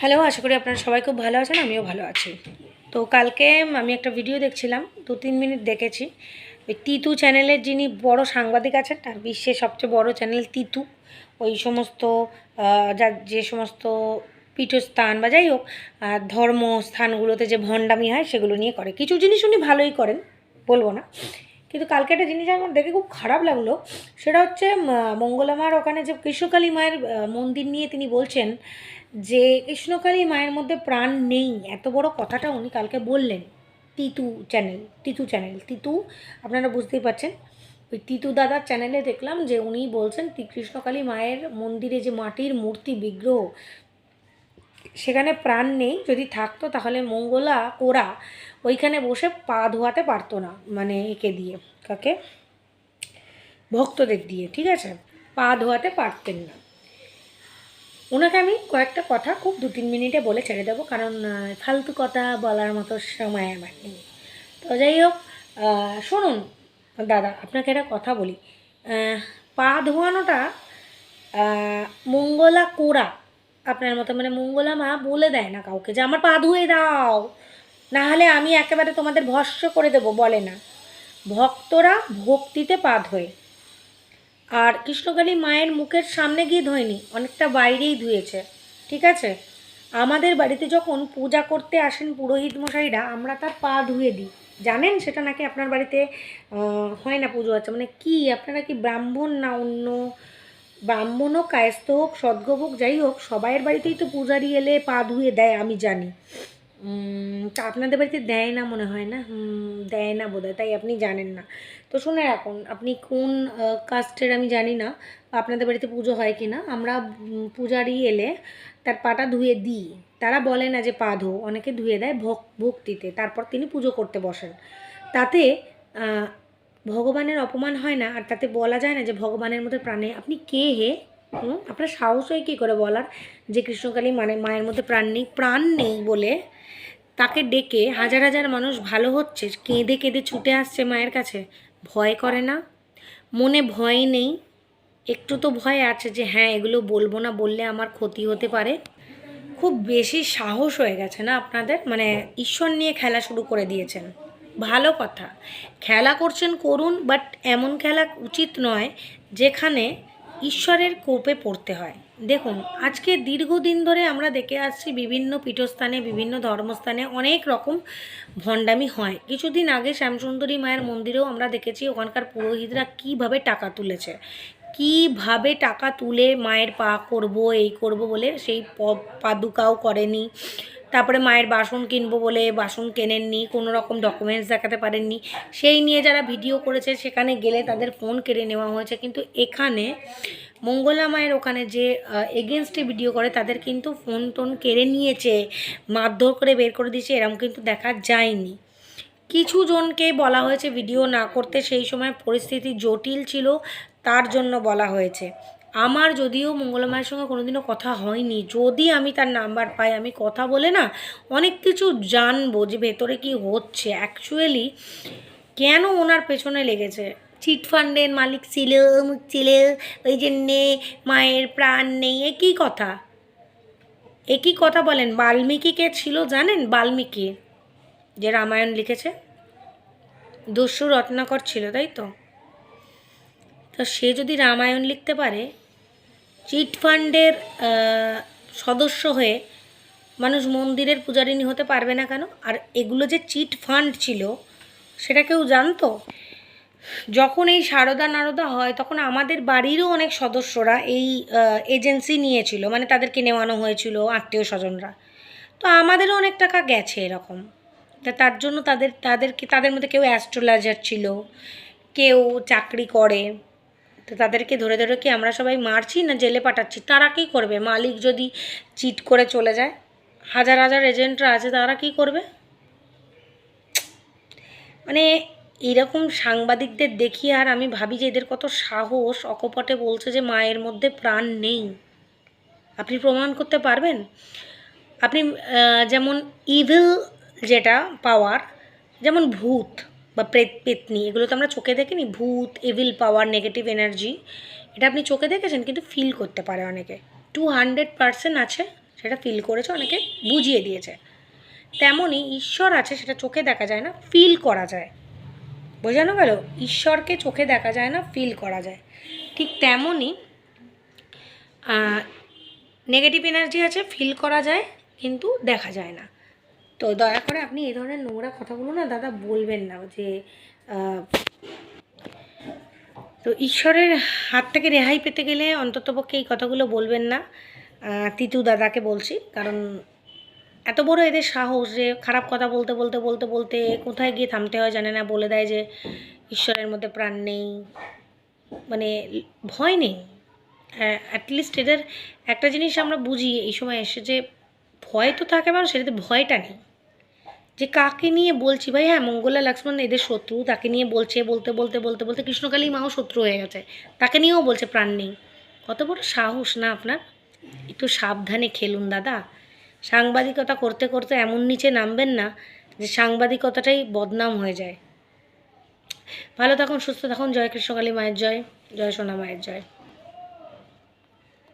Hello, আশা করি আপনারা সবাই খুব ভালো আছেন, আমিও ভালো আছি। তো কালকে আমি একটা ভিডিও দেখছিলাম, দু তিন মিনিট দেখেছি। ওই তিতু চ্যানেলের যিনি বড় সাংবাদিক আছেন, তার বিশ্বের সবচেয়ে বড় চ্যানেল তিতু, ওই সমস্ত যা, যে সমস্ত পীঠস্থান বা যাই হোক ধর্মস্থানগুলোতে যে ভণ্ডামি হয়, সেগুলো নিয়ে করে। কিছু জিনিস উনি ভালোই করেন, বলব না। কিন্তু কালকে একটা জিনিস আমার দেখে খুব খারাপ লাগল, সেটা হচ্ছে মঙ্গলামার ওখানে যে কৃষ্ণকালী মায়ের মন্দির নিয়ে তিনি বলছেন যে কৃষ্ণকালী মায়ের মধ্যে প্রাণ নেই, এত বড় কথাটা উনি কালকে বললেন। তিতু চ্যানেল তিতু চ্যানেল তিতু, আপনারা বুঝতেই পারছেন। ওই তিতু দাদার চ্যানেলে দেখলাম যে উনি বলছেন কৃষ্ণকালী মায়ের মন্দিরে যে মাটির মূর্তি বিগ্রহ, সেখানে প্রাণ নেই, যদি থাকতো তাহলে মঙ্গলা কোরা ওইখানে বসে পা ধোয়াতে পারতো না মানে একে দিয়ে, কাকে? ভক্তদের দিয়ে, ঠিক আছে? পা ধোয়াতে পারতেন না। ওনাকে আমি কয়েকটা কথা খুব দু তিন মিনিটে বলে ছেড়ে দেবো, কারণ ফালতু কথা বলার মতো সময় আমার নেই। তো যাই হোক শুনুন, দাদা, আপনাকে একটা কথা বলি। পা ধোয়ানোটা মঙ্গলা কোরা আপনার মতো মানে মঙ্গলা মা বলে দেয় না কাউকে যে, আমার পা ধুয়ে দাও। না হলে আমি একেবারে তোমাদের ভস্য করে দেবো, বলে না। ভক্তরা ভক্তিতে পা ধোয় আর কৃষ্ণকালী মায়ের মুখের সামনে গিয়ে ধোয়নি, অনেকটা বাইরেই ধুয়েছে, ঠিক আছে? আমাদের বাড়িতে যখন পূজা করতে আসেন পুরোহিত মশাইরা, আমরা তার পা ধুয়ে দিই। জানেন, সেটা নাকি আপনার বাড়িতে হয় না পুজো আছে? মানে কি, আপনারা কি ব্রাহ্মণ না অন্য? ব্রাহ্মণ হোক কায়স্থ হোক সদ্গব হোক যাই হোক, সবাইয়ের বাড়িতেই তো পূজারি এলে পা ধুয়ে দেয়, আমি জানি। তা আপনাদের বাড়িতে দেয় না মনে হয় না? দেয় না বোধহয়, তাই আপনি জানেন না। তো শুনে রাখুন, আপনি কোন কাস্টের আমি জানি না আপনাদের বাড়িতে পুজো হয় কি না আমরা পূজারি এলে তার পাটা ধুয়ে দিই। তারা বলে না যে পা ধো অনেকে ধুয়ে দেয় ভক, ভক্তিতে, তারপর তিনি পুজো করতে বসেন। তাতে ভগবানের অপমান হয় না, আর তাতে বলা যায় না যে ভগবানের মধ্যে প্রাণে আপনি কে হে? হুম? আপনার সাহস হয় কী করে বলার? যে কৃষ্ণকালী মানে মায়ের মধ্যে প্রাণ নেই প্রাণ নেই বলে তাকে ডেকে হাজার হাজার মানুষ ভালো হচ্ছে, কেঁদে কেঁদে ছুটে আসছে মায়ের কাছে। ভয় করে না? মনে ভয় নেই? একটু তো ভয় আছে যে হ্যাঁ এগুলো বলব না, বললে আমার ক্ষতি হতে পারে। খুব বেশি সাহস হয়ে গেছে না আপনাদের? মানে ঈশ্বর নিয়ে খেলা শুরু করে দিয়েছেন। ভালো কথা। খেলা করছেন করুন, বাট এমন খেলা উচিত নয় যেখানে ঈশ্বরের কোপে পড়তে হয়। দেখুন, আজকে দীর্ঘদিন ধরে আমরা দেখে আসছি বিভিন্ন পীঠস্থানে, বিভিন্ন ধর্মস্থানে অনেক রকম ভণ্ডামি হয়। কিছুদিন আগে শ্যামসুন্দরী মায়ের মন্দিরেও আমরা দেখেছি ওখানকার পুরোহিতরা কীভাবে টাকা তুলেছে। কীভাবে টাকা তুলে মায়ের পা করব, এই করব বলে সেই পাদুকাও করেনি। তারপরে মায়ের বাসন কিনবো বলে বাসন কেনেননি, কোনো রকম ডকুমেন্টস দেখাতে পারেননি। সেই নিয়ে যারা ভিডিও করেছে, সেখানে গেলে তাদের ফোন কেড়ে নেওয়া হয়েছে। কিন্তু এখানে মঙ্গলা মায়ের ওখানে যে এগেনস্টে ভিডিও করে, তাদের কিন্তু ফোন টোন কেড়ে নিয়েছে, মারধর করে বের করে দিয়েছে এরকম কিন্তু দেখা যায়নি। কিছু জনকে বলা হয়েছে ভিডিও না করতে সেই সময় পরিস্থিতি জটিল ছিল, তার জন্য বলা হয়েছে। আমার যদিও মঙ্গলমায়ের সঙ্গে কোনোদিনও কথা হয়নি, যদি আমি তার নাম্বার পাই, আমি কথা বলে না, অনেক কিছু জানব যে ভেতরে কি হচ্ছে। অ্যাকচুয়ালি কেন ওনার পেছনে লেগেছে? চিট ফান্ডের মালিক ছিল অমুক ছিল, ওই জন্যে মায়ের প্রাণ নেই, একই কথা। একই কথা বলেন, বাল্মীকি কে ছিল জানেন? বাল্মীকি, যে রামায়ণ লিখেছে। দস্যু রত্নাকর ছিল, তাই তো? তো সে যদি রামায়ণ লিখতে পারে চিটফান্ডের সদস্য হয়ে মানুষ মন্দিরের পূজারিনী হতে পারবে না কেন? আর এগুলো যে চিট ফান্ড ছিল, সেটা কেউ জানতো? যখন এই সারদা নারদা হয়, তখন আমাদের বাড়িরও অনেক সদস্যরা এই এজেন্সি নিয়েছিল। মানে তাদেরকে নেওয়ানো হয়েছিল, আত্মীয় স্বজনরা। তো আমাদেরও অনেক টাকা গেছে এরকম। তা তার জন্য তাদের, তাদেরকে, তাদের মধ্যে কেউ অ্যাস্ট্রোলজার ছিল, কেউ চাকরি করে। তো তাদেরকে ধরে ধরে কি আমরা সবাই মারছি না জেলে পাঠাচ্ছি? তারা কী করবে? মালিক যদি চিট করে চলে যায়? হাজার হাজার এজেন্টরা আছে, তারা কী করবে? মানে এরকম সাংবাদিকদের দেখি আর আমি ভাবি যে এদের কত সাহস। অকপটে বলছে যে মায়ের মধ্যে প্রাণ নেই। আপনি প্রমাণ করতে পারবেন? আপনি যেমন ইভিল যেটা পাওয়ার যেমন ভূত বা প্রেত পেতনি, এগুলো তো আমরা চোখে দেখিনি, ভূত এভিল পাওয়ার নেগেটিভ এনার্জি এটা আপনি চোখে দেখেছেন কিন্তু ফিল করতে পারে অনেকে। টু হান্ড্রেড আছে, সেটা ফিল করেছে, অনেকে বুঝিয়ে দিয়েছে। তেমনই ঈশ্বর আছে, সেটা চোখে দেখা যায় না ফিল করা যায়। বোঝানো গেল? ঈশ্বরকে চোখে দেখা যায় না ফিল করা যায়। ঠিক তেমনই নেগেটিভ এনার্জি আছে ফিল করা যায়, কিন্তু দেখা যায় না। তো দয়া করে আপনি এই ধরনের নোংরা কথাগুলো না দাদা বলবেন না যে তো ঈশ্বরের হাত থেকে রেহাই পেতে গেলে অন্ততপক্ষে এই কথাগুলো বলবেন না। তিতু দাদাকে বলছি, কারণ এত বড় এদের সাহস যে খারাপ কথা বলতে বলতে বলতে বলতে কোথায় গিয়ে থামতে হয় জানে না, বলে দেয় যে ঈশ্বরের মধ্যে প্রাণ নেই। মানে ভয় নেই। অ্যাটলিস্ট এদের একটা জিনিস আমরা বুঝি, এই সময় এসে যে ভয় তো থাকে মানুষ এটাতে ভয়টা নেই। যে কাকে নিয়ে বলছি, ভাই হ্যাঁ মঙ্গলা, লক্ষ্মণ, এদের শত্রু, তাকে নিয়ে বলছে, বলতে বলতে বলতে বলতে কৃষ্ণকালী মাও শত্রু হয়ে গেছে। তাকে নিয়েও বলছে প্রাণ নেই। কত বড় সাহস না আপনার? একটু সাবধানে খেলুন, দাদা। সাংবাদিকতা করতে করতে এমন নিচে নামবেন না যে সাংবাদিকতাটাই বদনাম হয়ে যায়। ভালো থাকুন, সুস্থ থাকুন। জয় কৃষ্ণকালী মায়ের জয় জয় সোনা মায়ের জয়।